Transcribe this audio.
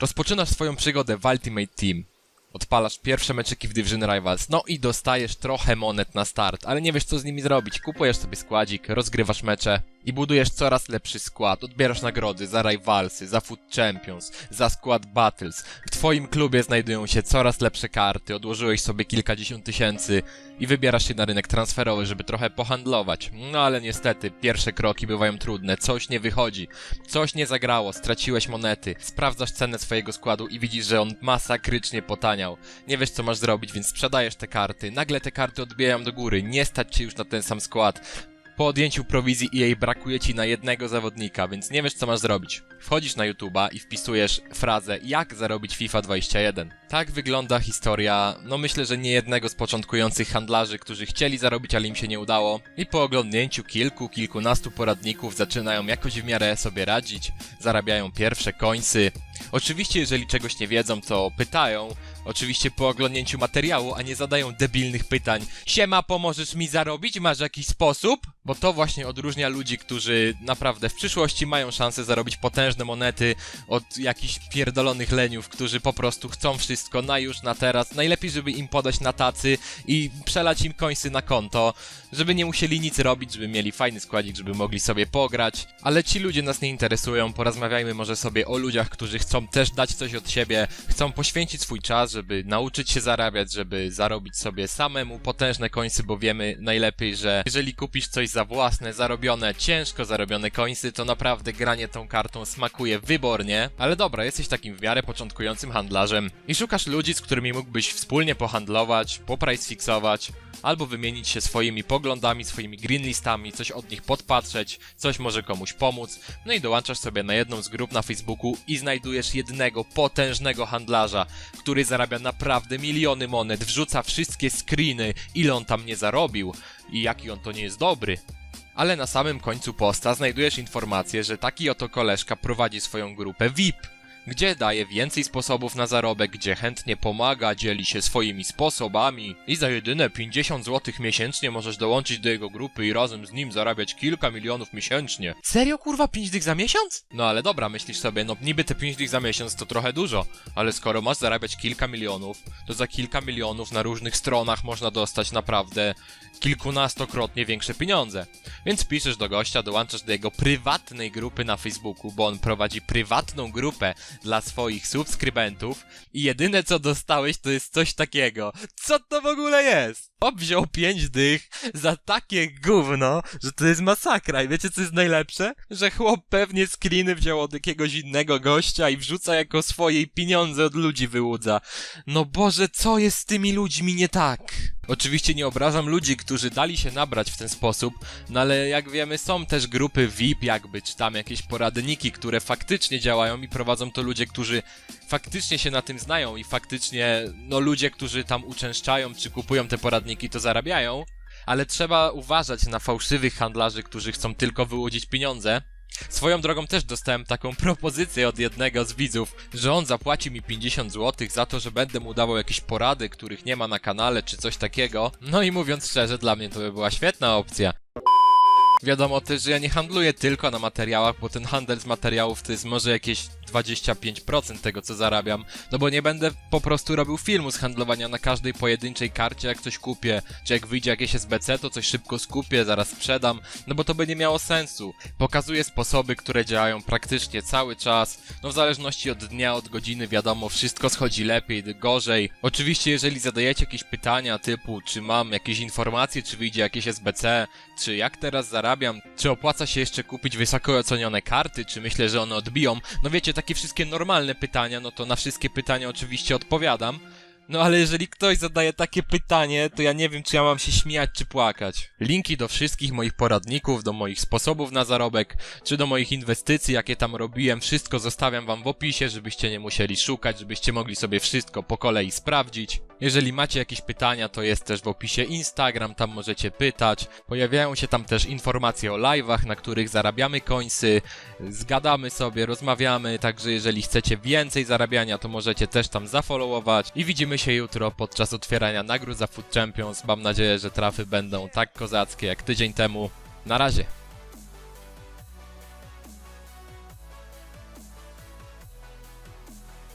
Rozpoczynasz swoją przygodę w Ultimate Team. Odpalasz pierwsze meczyki w Division Rivals, no i dostajesz trochę monet na start, ale nie wiesz co z nimi zrobić. Kupujesz sobie składzik, rozgrywasz mecze i budujesz coraz lepszy skład. Odbierasz nagrody za Rivalsy, za Food Champions, za skład Battles. W twoim klubie znajdują się coraz lepsze karty, odłożyłeś sobie kilkadziesiąt tysięcy i wybierasz się na rynek transferowy, żeby trochę pohandlować. No ale niestety, pierwsze kroki bywają trudne, coś nie wychodzi, coś nie zagrało, straciłeś monety, sprawdzasz cenę swojego składu i widzisz, że on masakrycznie potaniał. Nie wiesz co masz zrobić, więc sprzedajesz te karty, nagle te karty odbijają do góry, nie stać cię już na ten sam skład. Po odjęciu prowizji EA brakuje ci na jednego zawodnika, więc nie wiesz co masz zrobić. Wchodzisz na YouTube'a i wpisujesz frazę jak zarobić FIFA 21. Tak wygląda historia, no myślę, że nie jednego z początkujących handlarzy, którzy chcieli zarobić, ale im się nie udało. I po oglądnięciu kilku, kilkunastu poradników zaczynają jakoś w miarę sobie radzić, zarabiają pierwsze końsy. Oczywiście jeżeli czegoś nie wiedzą, to pytają, Oczywiście po oglądnięciu materiału, a nie zadają debilnych pytań. Siema, pomożesz mi zarobić? Masz jakiś sposób? Bo to właśnie odróżnia ludzi, którzy naprawdę w przyszłości mają szansę zarobić potężne monety od jakichś pierdolonych leniów, którzy po prostu chcą wszystko na już, na teraz. Najlepiej, żeby im podać na tacy i przelać im końsy na konto, żeby nie musieli nic robić, żeby mieli fajny składzik, żeby mogli sobie pograć. Ale ci ludzie nas nie interesują, porozmawiajmy może sobie o ludziach, którzy chcą też dać coś od siebie, chcą poświęcić swój czas, żeby nauczyć się zarabiać, żeby zarobić sobie samemu potężne końsy, bo wiemy najlepiej, że jeżeli kupisz coś za własne, zarobione, ciężko zarobione końsy, to naprawdę granie tą kartą smakuje wybornie. Ale dobra, jesteś takim w miarę początkującym handlarzem i szukasz ludzi, z którymi mógłbyś wspólnie pohandlować, poprice fixować, albo wymienić się swoimi poglądami, swoimi green listami, coś od nich podpatrzeć, coś może komuś pomóc, no i dołączasz sobie na jedną z grup na Facebooku i znajdujesz jednego potężnego handlarza, który zarabia naprawdę miliony monet, wrzuca wszystkie screeny, ile on tam nie zarobił i jaki on to nie jest dobry. Ale na samym końcu posta znajdujesz informację, że taki oto koleżka prowadzi swoją grupę VIP, gdzie daje więcej sposobów na zarobek, gdzie chętnie pomaga, dzieli się swoimi sposobami i za jedyne 50 zł miesięcznie możesz dołączyć do jego grupy i razem z nim zarabiać kilka milionów miesięcznie. Serio kurwa 5 dych za miesiąc? No ale dobra, myślisz sobie, no niby te 5 dych za miesiąc to trochę dużo, ale skoro masz zarabiać kilka milionów, to za kilka milionów na różnych stronach można dostać naprawdę kilkunastokrotnie większe pieniądze. Więc piszesz do gościa, dołączasz do jego prywatnej grupy na Facebooku, bo on prowadzi prywatną grupę dla swoich subskrybentów i jedyne co dostałeś to jest coś takiego. Co to w ogóle jest? Chłop wziął pięć dych za takie gówno, że to jest masakra. I wiecie co jest najlepsze? Że chłop pewnie screeny wziął od jakiegoś innego gościa i wrzuca jako swoje i pieniądze od ludzi wyłudza. No Boże, co jest z tymi ludźmi nie tak? Oczywiście nie obrażam ludzi, którzy dali się nabrać w ten sposób, no ale jak wiemy są też grupy VIP jakby, czy tam jakieś poradniki, które faktycznie działają i prowadzą to ludzie, którzy faktycznie się na tym znają i faktycznie, no ludzie, którzy tam uczęszczają czy kupują te poradniki, to zarabiają, ale trzeba uważać na fałszywych handlarzy, którzy chcą tylko wyłudzić pieniądze. Swoją drogą też dostałem taką propozycję od jednego z widzów, że on zapłaci mi 50 zł za to, że będę mu dawał jakieś porady, których nie ma na kanale czy coś takiego. No i mówiąc szczerze, dla mnie to by była świetna opcja. Wiadomo też, że ja nie handluję tylko na materiałach, bo ten handel z materiałów to jest może jakieś 25% tego, co zarabiam. No bo nie będę po prostu robił filmu z handlowania na każdej pojedynczej karcie, jak coś kupię. Czy jak wyjdzie jakieś SBC, to coś szybko skupię, zaraz sprzedam. No bo to by nie miało sensu. Pokazuję sposoby, które działają praktycznie cały czas. No w zależności od dnia, od godziny, wiadomo, wszystko schodzi lepiej, gorzej. Oczywiście, jeżeli zadajecie jakieś pytania typu, czy mam jakieś informacje, czy wyjdzie jakieś SBC, czy jak teraz zarabiam, czy opłaca się jeszcze kupić wysoko ocenione karty, czy myślę, że one odbiją, no wiecie, takie wszystkie normalne pytania, no to na wszystkie pytania oczywiście odpowiadam. No ale jeżeli ktoś zadaje takie pytanie, to ja nie wiem, czy ja mam się śmiać, czy płakać. Linki do wszystkich moich poradników, do moich sposobów na zarobek, czy do moich inwestycji, jakie tam robiłem, wszystko zostawiam wam w opisie, żebyście nie musieli szukać, żebyście mogli sobie wszystko po kolei sprawdzić. Jeżeli macie jakieś pytania, to jest też w opisie Instagram, tam możecie pytać. Pojawiają się tam też informacje o live'ach, na których zarabiamy końsy, zgadamy sobie, rozmawiamy, także jeżeli chcecie więcej zarabiania, to możecie też tam zafollowować. I widzimy się jutro podczas otwierania nagród za Food Champions. Mam nadzieję, że trafy będą tak kozackie jak tydzień temu. Na razie.